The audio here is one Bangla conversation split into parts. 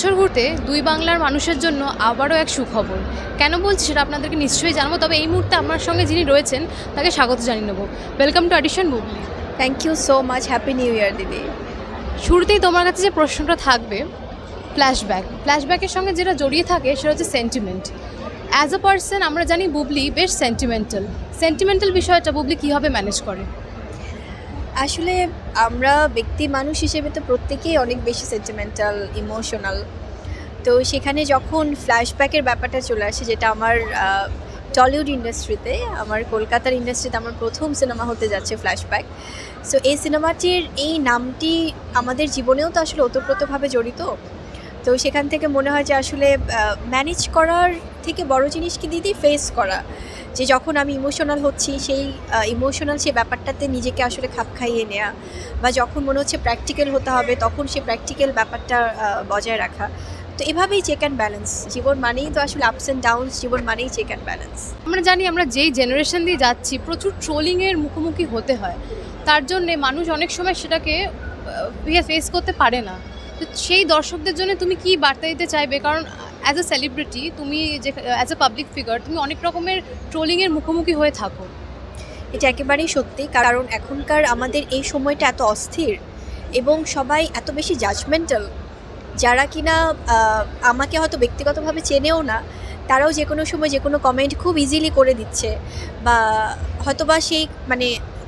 বছর ঘুরতে দুই বাংলার মানুষের জন্য আবারও এক সুখবর। কেন বলছি সেটা আপনাদেরকে নিশ্চয়ই জানাব তবে এই মুহূর্তে আমার সঙ্গে যিনি রয়েছেন তাকে স্বাগত জানিয়ে নেব। Welcome to audition Bubly thank you so much happy new year দিদি। শুরুতেই তোমার কাছে যে প্রশ্নটা থাকবে ফ্ল্যাশব্যাক ফ্ল্যাশব্যাকের সঙ্গে যেটা জড়িয়ে থাকে সেটা হচ্ছে সেন্টিমেন্ট অ্যাজ আ পার্সন আমরা জানি বুবলি বেশ সেন্টিমেন্টাল সেন্টিমেন্টাল বিষয়টা বুবলি কীভাবে ম্যানেজ করে? আসলে আমরা ব্যক্তি মানুষ হিসেবে তো প্রত্যেকেই অনেক বেশি সেন্টিমেন্টাল ইমোশনাল তো সেখানে যখন ফ্ল্যাশব্যাকের ব্যাপারটা চলে আসে, যেটা আমার টলিউড ইন্ডাস্ট্রিতে আমার কলকাতার ইন্ডাস্ট্রিতে আমার প্রথম সিনেমা হতে যাচ্ছে ফ্ল্যাশব্যাক সো এই সিনেমাটির এই নামটি আমাদের জীবনেও তো আসলে ওতপ্রোতভাবে জড়িত। তো সেখান থেকে মনে হয় যে আসলে ম্যানেজ করার থেকে বড় জিনিস কি দিদি ফেস করা। যে যখন আমি ইমোশনাল হচ্ছি, সেই ইমোশনাল সেই ব্যাপারটাতে নিজেকে আসলে খাপ খাইয়ে নেওয়া বা যখন মনে হচ্ছে প্র্যাকটিক্যাল হতে হবে, তখন সেই প্র্যাকটিক্যাল ব্যাপারটা বজায় রাখা। তো এভাবেই চেক অ্যান্ড ব্যালেন্স জীবন মানেই তো আসলে আপস অ্যান্ড ডাউনস জীবন মানেই চেক অ্যান্ড ব্যালেন্স আমরা জানি আমরা যেই জেনারেশন দিয়ে যাচ্ছি, প্রচুর ট্রোলিংয়ের মুখোমুখি হতে হয়। তার জন্যে মানুষ অনেক সময় সেটাকে ফেস করতে পারে না। তো সেই দর্শকদের জন্য তুমি কি বার্তা দিতে চাইবে? কারণ অ্যাজ এ সেলিব্রিটি তুমি যে অ্যাজ এ পাবলিক ফিগার তুমি অনেক রকমের ট্রোলিংয়ের মুখোমুখি হয়ে থাকো। এটা একেবারেই সত্যি, কারণ এখনকার আমাদের এই সময়টা এত অস্থির এবং সবাই এত বেশি জাজমেন্টাল যারা কিনা আমাকে হয়তো ব্যক্তিগতভাবে চেনেও না, তারাও যে কোনো সময় যে কোনো কমেন্ট খুব ইজিলি করে দিচ্ছে বা হয়তোবা সেই মানে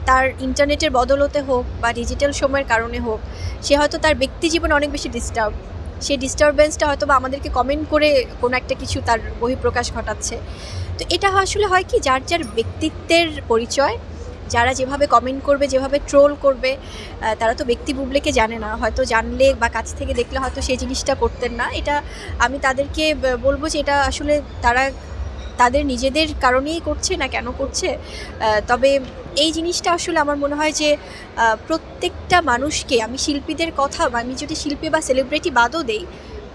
তার ইন্টারনেটের বদলতে হোক বা ডিজিটাল সময়ের কারণে হোক, সে হয়তো তার ব্যক্তি জীবনে অনেক বেশি ডিস্টার্ব সেই ডিস্টারবেন্সটা হয়তো বা আমাদেরকে কমেন্ট করে কোনো একটা কিছু তার বহিঃপ্রকাশ ঘটাচ্ছে। তো এটা আসলে হয় কি, যার যার ব্যক্তিত্বের পরিচয়, যারা যেভাবে কমেন্ট করবে, যেভাবে ট্রোল করবে তারা তো ব্যক্তি বুবলেকে জানে না। হয়তো জানলে বা কাছ থেকে দেখলে হয়তো সেই জিনিসটা করতেন না। এটা আমি তাদেরকে বলব যে এটা আসলে তারা তাদের নিজেদের কারণেই করছে না কেন করছে? তবে এই জিনিসটা আসলে আমার মনে হয় যে প্রত্যেকটা মানুষকে, আমি শিল্পীদের কথা আমি যদি শিল্পী বা সেলিব্রিটি বাদও দেই,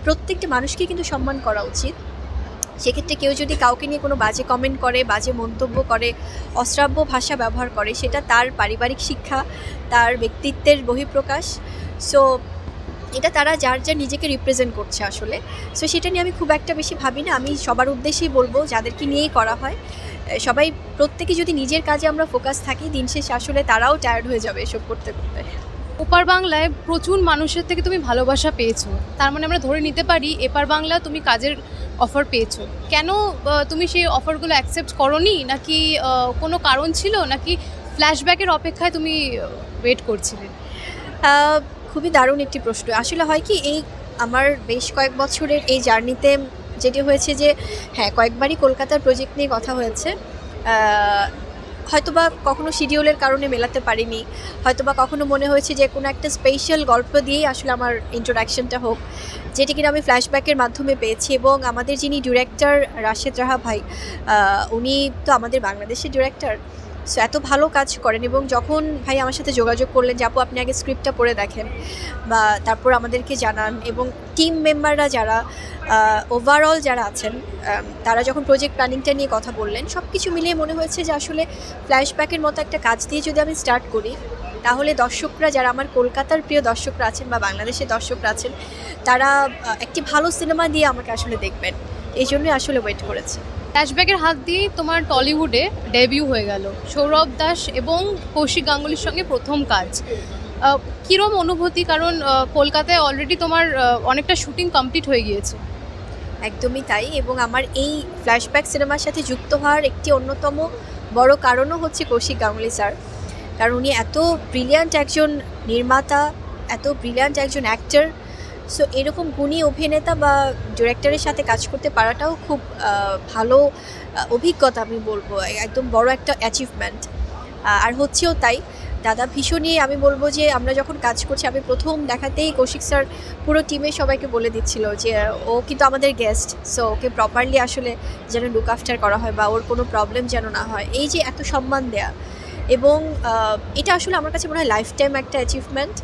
প্রত্যেকটা মানুষকে কিন্তু সম্মান করা উচিত। সেক্ষেত্রে কেউ যদি কাউকে নিয়ে কোনো বাজে কমেন্ট করে, বাজে মন্তব্য করে, অশ্রাব্য ভাষা ব্যবহার করে, সেটা তার পারিবারিক শিক্ষা, তার ব্যক্তিত্বের বহিঃপ্রকাশ। সো এটা তারা যার যা নিজেকে রিপ্রেজেন্ট করছে আসলে। সো সেটা নিয়ে আমি খুব একটা বেশি ভাবি না। আমি সবার উদ্দেশ্যেই বলব যাদেরকে নিয়েই করা হয় সবাই প্রত্যেকে যদি নিজের কাজে আমরা ফোকাস থাকি দিন শেষে আসলে তারাও টায়ার্ড হয়ে যাবে এসব করতে করতে। ওপার বাংলায় প্রচুর মানুষের থেকে তুমি ভালোবাসা পেয়েছ। তার মানে আমরা ধরে নিতে পারি এপার বাংলা তুমি কাজের অফার পেয়েছ। কেন তুমি সেই অফারগুলো অ্যাকসেপ্ট করনি? নাকি কোনো কারণ ছিল? নাকি ফ্ল্যাশব্যাকের অপেক্ষায় তুমি ওয়েট করছিলে? খুবই দারুণ একটি প্রশ্ন। আসলে হয় কি, এই আমার বেশ কয়েক বছরের এই জার্নিতে যেটি হয়েছে যে হ্যাঁ কয়েকবারই কলকাতার প্রজেক্ট নিয়ে কথা হয়েছে। হয়তোবা কখনো শিডিউলের কারণে মেলাতে পারিনি। হয়তোবা কখনো মনে হয়েছে যে, কোনো একটা স্পেশাল গল্প দিয়েই আসলে আমার ইন্ট্রোডাকশনটা হোক, যেটি কিনা আমি ফ্ল্যাশব্যাকের মাধ্যমে পেয়েছি এবং আমাদের যিনি ডিরেক্টর রাশেদ রাহা ভাই উনি তো আমাদের বাংলাদেশের ডিরেক্টর সো এত ভালো কাজ করেন এবং যখন ভাই আমার সাথে যোগাযোগ করলেন যে, আপু, আপনি আগে স্ক্রিপ্টটা পড়ে দেখেন বা তারপর আমাদেরকে জানান। এবং টিম মেম্বাররা যারা ওভারঅল যারা আছেন তারা যখন প্রজেক্ট প্ল্যানিংটা নিয়ে কথা বললেন সব কিছু মিলিয়ে মনে হয়েছে যে, আসলে ফ্ল্যাশব্যাকের মতো একটা কাজ দিয়ে যদি আমি স্টার্ট করি, তাহলে দর্শকরা যারা আমার কলকাতার প্রিয় দর্শকরা আছেন বা বাংলাদেশের দর্শকরা আছেন, তারা একটি ভালো সিনেমা দিয়ে আমাকে আসলে দেখবেন। এই জন্যই আসলে ওয়েট করেছে। ফ্ল্যাশব্যাকের হাত দিয়েই তোমার টলিউডে ডেবিউ হয়ে গেল। সৌরভ দাস এবং কৌশিক গাঙ্গুলির সঙ্গে প্রথম কাজ। কীরম অনুভূতি? কারণ কলকাতায় অলরেডি তোমার অনেকটা শুটিং কমপ্লিট হয়ে গিয়েছে। একদমই তাই এবং আমার এই ফ্ল্যাশব্যাক সিনেমার সাথে যুক্ত হওয়ার একটি অন্যতম বড় কারণও হচ্ছে কৌশিক গাঙ্গুলি স্যার। কারণ উনি এত ব্রিলিয়ান্ট একজন নির্মাতা, এত ব্রিলিয়ান্ট একজন অ্যাক্টর সো এরকম গুণী অভিনেতা বা ডিরেক্টরের সাথে কাজ করতে পারাটাও খুব ভালো অভিজ্ঞতা আমি বলব। একদম বড় একটা অ্যাচিভমেন্ট আর হচ্ছেও তাই। দাদা ভীষণই আমি বলব যে, আমরা যখন কাজ করছি, আমি প্রথম দেখাতেই কৌশিক স্যার পুরো টিমে সবাইকে বলে দিচ্ছিল যে, ও কিন্তু আমাদের গেস্ট সো ওকে প্রপারলি আসলে যেন লুক আফটার করা হয় বা ওর কোনো প্রবলেম যেন না হয়। এই যে এত সম্মান দেয়া। এবং এটা আসলে আমার কাছে মনে হয় লাইফ টাইম একটা অ্যাচিভমেন্ট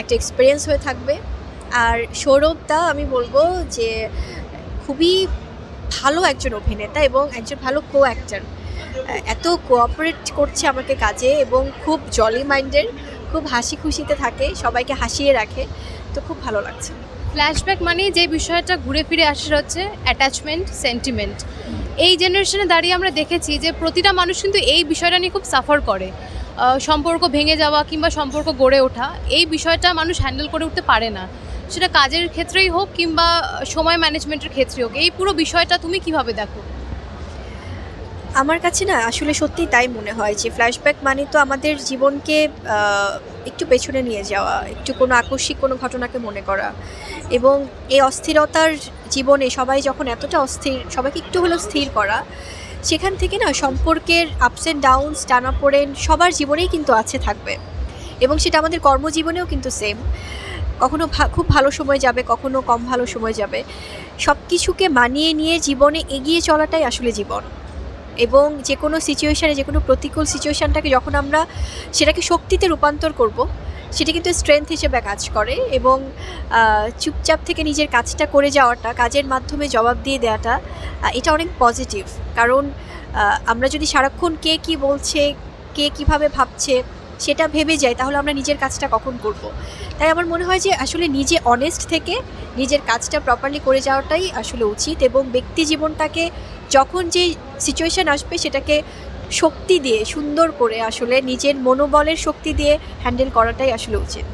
একটা এক্সপিরিয়েন্স হয়ে থাকবে। আর সৌরভদা, আমি বলব যে, খুবই ভালো একজন অভিনেতা এবং একজন ভালো কো অ্যাক্টার এত কোঅপারেট করছে আমাকে কাজে এবং খুব জলি মাইন্ডের খুব হাসি খুশিতে থাকে, সবাইকে হাসিয়ে রাখে। তো খুব ভালো লাগছে। ফ্ল্যাশব্যাক মানে যে বিষয়টা ঘুরে ফিরে আসে হচ্ছে অ্যাটাচমেন্ট সেন্টিমেন্ট এই জেনারেশনে দাঁড়িয়ে আমরা দেখেছি যে, প্রতিটা মানুষ কিন্তু এই বিষয়টা নিয়ে খুব সাফার করে। সম্পর্ক ভেঙে যাওয়া কিংবা সম্পর্ক গড়ে ওঠা, এই বিষয়টা মানুষ হ্যান্ডেল করে উঠতে পারে না। সেটা কাজের ক্ষেত্রেই হোক কিংবা সময় ম্যানেজমেন্টের ক্ষেত্রেই হোক, এই পুরো বিষয়টা তুমি কীভাবে দেখো? আমার কাছে না আসলে সত্যি তাই মনে হয় যে ফ্ল্যাশব্যাক মানে তো আমাদের জীবনকে একটু পেছনে নিয়ে যাওয়া, একটু কোনো আকস্মিক কোনো ঘটনাকে মনে করা এবং এই অস্থিরতার জীবনে সবাই যখন এতটা অস্থির, সবাইকে একটু হলেও স্থির করা, সেখান থেকে না সম্পর্কের আপস অ্যান্ড ডাউনস টানাপোড়েন সবার জীবনেই কিন্তু আছে থাকবে এবং সেটা আমাদের কর্মজীবনেও কিন্তু সেম কখনো খুব ভালো সময় যাবে, কখনো কম ভালো সময় যাবে। সব কিছুকে মানিয়ে নিয়ে জীবনে এগিয়ে চলাটাই আসলে জীবন। এবং যে কোনো সিচুয়েশানে যে কোনো প্রতিকূল সিচুয়েশানটাকে যখন আমরা সেটাকে শক্তিতে রূপান্তর করব, সেটা কিন্তু স্ট্রেংথ হিসেবে কাজ করে এবং চুপচাপ থেকে নিজের কাজটা করে যাওয়াটা, কাজের মাধ্যমে জবাব দিয়ে দেওয়াটা এটা অনেক পজিটিভ কারণ আমরা যদি সারাক্ষণ কে কি বলছে, কে কীভাবে ভাবছে সেটা ভেবে যাই তাহলে আমরা নিজের কাজটা কখন করব। তাই আমার মনে হয় যে আসলে নিজে অনেস্ট থেকে নিজের কাজটা প্রপারলি করে যাওয়াটাই আসলে উচিত এবং ব্যক্তি জীবনটাকে যখন যে সিচুয়েশন আসবে সেটাকে শক্তি দিয়ে সুন্দর করে আসলে নিজের মনোবলের শক্তি দিয়ে হ্যান্ডেল করাটাই আসলে উচিত।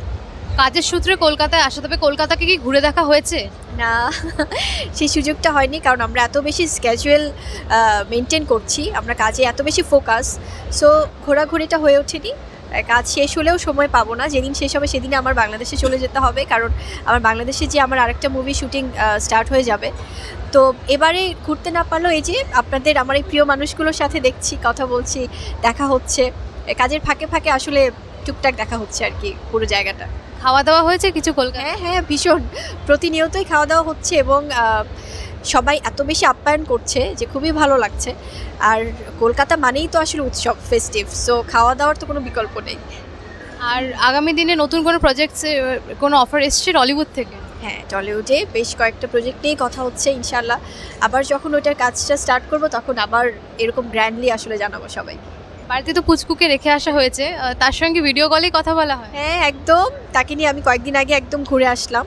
কাজের সূত্রে কলকাতায় আসা তবে কলকাতাকে কি ঘুরে দেখা হয়েছে? না সেই সুযোগটা হয়নি কারণ আমরা এত বেশি স্ক্যাজুয়াল মেনটেন করছি আমরা কাজে এত বেশি ফোকাস সো ঘোরাঘুরিটা হয়ে ওঠেনি। কাজ শেষ হলেও সময় পাবো না। যেদিন শেষ হবে সেদিনে আমার বাংলাদেশে চলে যেতে হবে। কারণ আমার বাংলাদেশে যে আমার আরেকটা মুভি শুটিং স্টার্ট হয়ে যাবে। তো এবারে ঘুরতে না পারলেও এই যে আপনাদের আমার এই প্রিয় মানুষগুলোর সাথে দেখছি কথা বলছি দেখা হচ্ছে। কাজের ফাঁকে ফাঁকে আসলে টুকটাক দেখা হচ্ছে আর কি পুরো জায়গাটা। খাওয়া দাওয়া হয়েছে কিছু কলকাতায়? হ্যাঁ হ্যাঁ ভীষণ। প্রতিনিয়তই খাওয়া দাওয়া হচ্ছে এবং সবাই এত বেশি আপ্যায়ন করছে যে খুবই ভালো লাগছে। আর কলকাতা মানেই তো আসলে উৎসব ফেস্টিভ সো খাওয়া দাওয়ার তো কোনো বিকল্প নেই। আর আগামী দিনে নতুন কোনো প্রজেক্টসে কোনো অফার এসছে টলিউড থেকে? হ্যাঁ টলিউডে বেশ কয়েকটা প্রজেক্ট নিয়েই কথা হচ্ছে ইনশাল্লাহ আবার যখন ওইটার কাজটা স্টার্ট করব তখন আবার এরকম গ্র্যান্ডলি আসলে জানাব সবাই বাড়িতে তো পুচকুকে রেখে আসা হয়েছে তার সঙ্গে ভিডিও কলেই কথা বলা হয়। হ্যাঁ একদম। তাকে নিয়ে আমি কয়েকদিন আগে একদম ঘুরে আসলাম।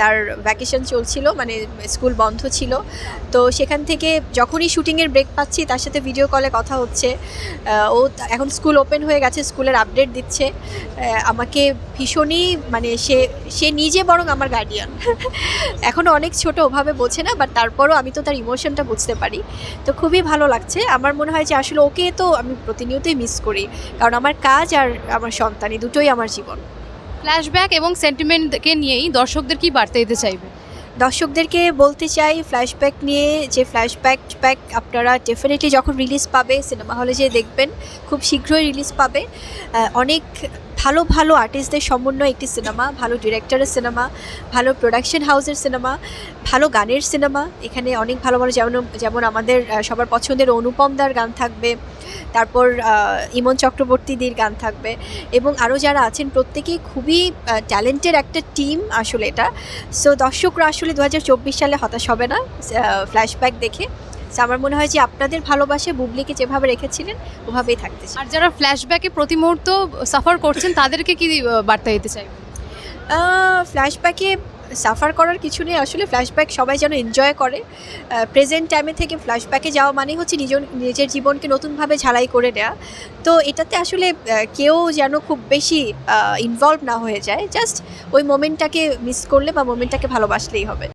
তার ভ্যাকেশন চলছিল মানে স্কুল বন্ধ ছিল। তো সেখান থেকে যখনই শুটিংয়ের ব্রেক পাচ্ছি, তার সাথে ভিডিও কলে কথা হচ্ছে। ও এখন স্কুল ওপেন হয়ে গেছে স্কুলের আপডেট দিচ্ছে। আমাকে ভীষণই মানে সে সে নিজে বরং আমার গার্ডিয়ান এখনও অনেক ছোট, ওভাবে বোঝে না বাট তারপরও আমি তো তার ইমোশনটা বুঝতে পারি। তো খুবই ভালো লাগছে। আমার মনে হয় যে আসলে ওকে তো আমি প্রতিনিয়তই মিস করি। কারণ আমার কাজ আর আমার সন্তান দুটোই আমার জীবন। ফ্ল্যাশব্যাক এবং সেন্টিমেন্টকে নিয়েই দর্শকদের কি বার্তা দিতে চাইবে? দর্শকদেরকে বলতে চাই ফ্ল্যাশব্যাক নিয়ে যে ফ্ল্যাশব্যাক ব্যাক আপনারা ডেফিনেটলি যখন রিলিজ পাবে সিনেমা হলে যেয়ে দেখবেন, খুব শীঘ্রই রিলিজ পাবে। অনেক ভালো ভালো আর্টিস্টদের সমন্বয় একটি সিনেমা ভালো ডিরেক্টরের সিনেমা ভালো প্রোডাকশন হাউসের সিনেমা ভালো গানের সিনেমা এখানে অনেক ভালো ভালো যেমন যেমন আমাদের সবার পছন্দের অনুপমদার গান থাকবে, তারপর ইমন চক্রবর্তীদের গান থাকবে এবং আরও যারা আছেন প্রত্যেকেই খুবই ট্যালেন্টের একটা টিম আসলে এটা। সো দর্শকরা আসলে দু হাজার চব্বিশ সালে হতাশ হবে না ফ্ল্যাশব্যাক দেখে। আমার মনে হয় যে আপনাদের ভালোবাসে বুবলিকে যেভাবে রেখেছিলেন ওভাবেই থাকতে চাই। আর যারা ফ্ল্যাশব্যাকে প্রতি মুহূর্ত সাফার করছেন তাদেরকে কি বার্তা দিতে চাইবে ফ্ল্যাশব্যাকে সাফার করার কিছু নেই। আসলে ফ্ল্যাশব্যাক সবাই যেন এনজয় করে। প্রেজেন্ট টাইমে থেকে ফ্ল্যাশব্যাকে যাওয়া মানে হচ্ছে নিজ নিজের জীবনকে নতুনভাবে ঝালাই করে নেওয়া তো এটাতে আসলে কেউ যেন খুব বেশি ইনভলভ না হয়ে যায়। জাস্ট ওই মোমেন্টটাকে মিস করলে বা মোমেন্টটাকে ভালোবাসলেই হবে।